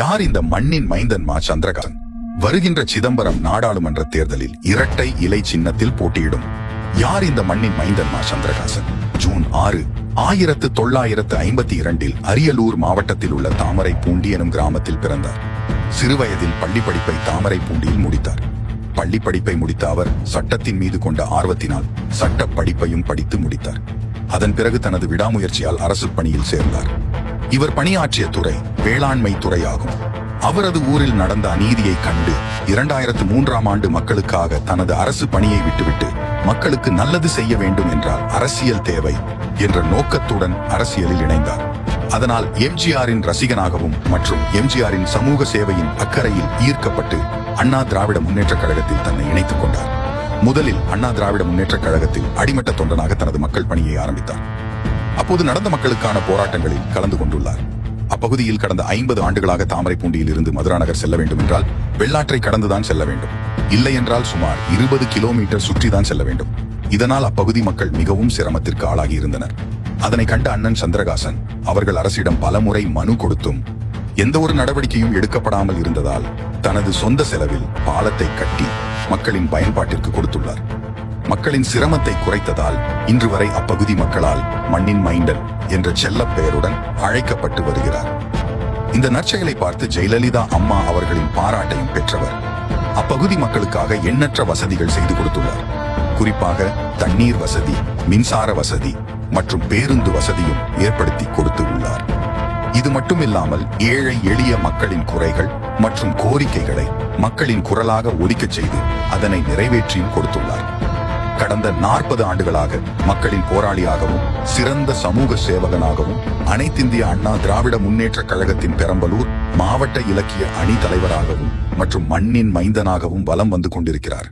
யார் இந்த மண்ணின் மைந்தன்மா சந்திரகாசன் வருகின்ற சிதம்பரம் நாடாளுமன்ற தேர்தலில் இரட்டை இலை சின்னத்தில் போட்டியிடும். யார் இந்த மண்ணின் மைந்தன்மா சந்திரகாசன் ஜூன் ஆறு ஆயிரத்து தொள்ளாயிரத்து ஐம்பத்தி இரண்டில் அரியலூர் மாவட்டத்தில் உள்ள தாமரை பூண்டி எனும் கிராமத்தில் பிறந்தார். சிறுவயதில் பள்ளி படிப்பை தாமரை பூண்டியில் முடித்தார். பள்ளி படிப்பை முடித்த அவர் சட்டத்தின் மீது கொண்ட ஆர்வத்தினால் சட்ட படிப்பையும் படித்து முடித்தார். அதன் பிறகு தனது விடாமுயற்சியால் அரசு பணியில் சேர்ந்தார். இவர் பணியாற்றிய துறை வேளாண்மை துறையாகும். அவரது ஊரில் நடந்த அநீதியை கண்டு இரண்டாயிரத்து மூன்றாம் ஆண்டு மக்களுக்காக தனது அரசு பணியை விட்டுவிட்டு மக்களுக்கு நல்லது செய்ய வேண்டும் என்றால் அரசியல் தேவை என்ற நோக்கத்துடன் அரசியலில் இணைந்தார். அதனால் எம்ஜிஆரின் ரசிகனாகவும் மற்றும் எம்ஜிஆரின் சமூக சேவையின் அக்கறையில் ஈர்க்கப்பட்டு அண்ணா திராவிட முன்னேற்றக் கழகத்தில் தன்னை இணைத்துக் கொண்டார். முதலில் அண்ணா திராவிட முன்னேற்றக் கழகத்தில் அடிமட்ட தொண்டனாக தனது மக்கள் பணியை ஆரம்பித்தார். அப்போது நடந்த மக்களுக்கான போராட்டங்களில் கலந்து கொண்டுள்ளார். அப்பகுதியில் கடந்த ஐம்பது ஆண்டுகளாக தாமரைப்பூண்டியில் இருந்து மதுரா நகர் செல்ல வேண்டும் என்றால் வெள்ளாற்றை கடந்துதான் செல்ல வேண்டும். இல்லை என்றால் சுமார் இருபது கிலோமீட்டர் சுற்றிதான் செல்ல வேண்டும். இதனால் அப்பகுதி மக்கள் மிகவும் சிரமத்திற்கு ஆளாகி இருந்தனர் அதனை கண்ட அண்ணன் சந்திரகாசன் அவர்கள் அரசிடம் பலமுறை மனு கொடுத்தும் எந்த ஒரு நடவடிக்கையும் எடுக்கப்படாமல் இருந்ததால் தனது சொந்த செலவில் பாலத்தை கட்டி மக்களின் பயன்பாட்டிற்கு கொடுத்துள்ளார். மக்களின் சிரமத்தை குறைத்ததால் இன்று வரை அப்பகுதி மக்களால் மண்ணின் மைண்டர் என்ற செல்ல பெயருடன் அழைக்கப்பட்டு வருகிறார். இந்த நற்செயலை பார்த்து ஜெயலலிதா அம்மா அவர்களின் பாராட்டையும் பெற்றவர். அப்பகுதி மக்களுக்காக எண்ணற்ற வசதிகள் செய்து கொடுத்துள்ளார். குறிப்பாக தண்ணீர் வசதி மின்சார வசதி மற்றும் பேருந்து வசதியும் ஏற்படுத்தி கொடுத்து உள்ளார். இது மட்டுமில்லாமல் ஏழை எளிய மக்களின் குறைகள் மற்றும் கோரிக்கைகளை மக்களின் குரலாக ஒலிக்கச் செய்து அதனை நிறைவேற்றியும் கொடுத்துள்ளார். கடந்த நாற்பது ஆண்டுகளாக மக்களின் போராளியாகவும் சிறந்த சமூக சேவகனாகவும் அனைத்திந்திய அண்ணா திராவிட முன்னேற்ற கழகத்தின் பெரம்பலூர் மாவட்ட இலக்கிய அணி தலைவராகவும் மற்றும் மண்ணின் மைந்தனாகவும் வலம் வந்து கொண்டிருக்கிறார்.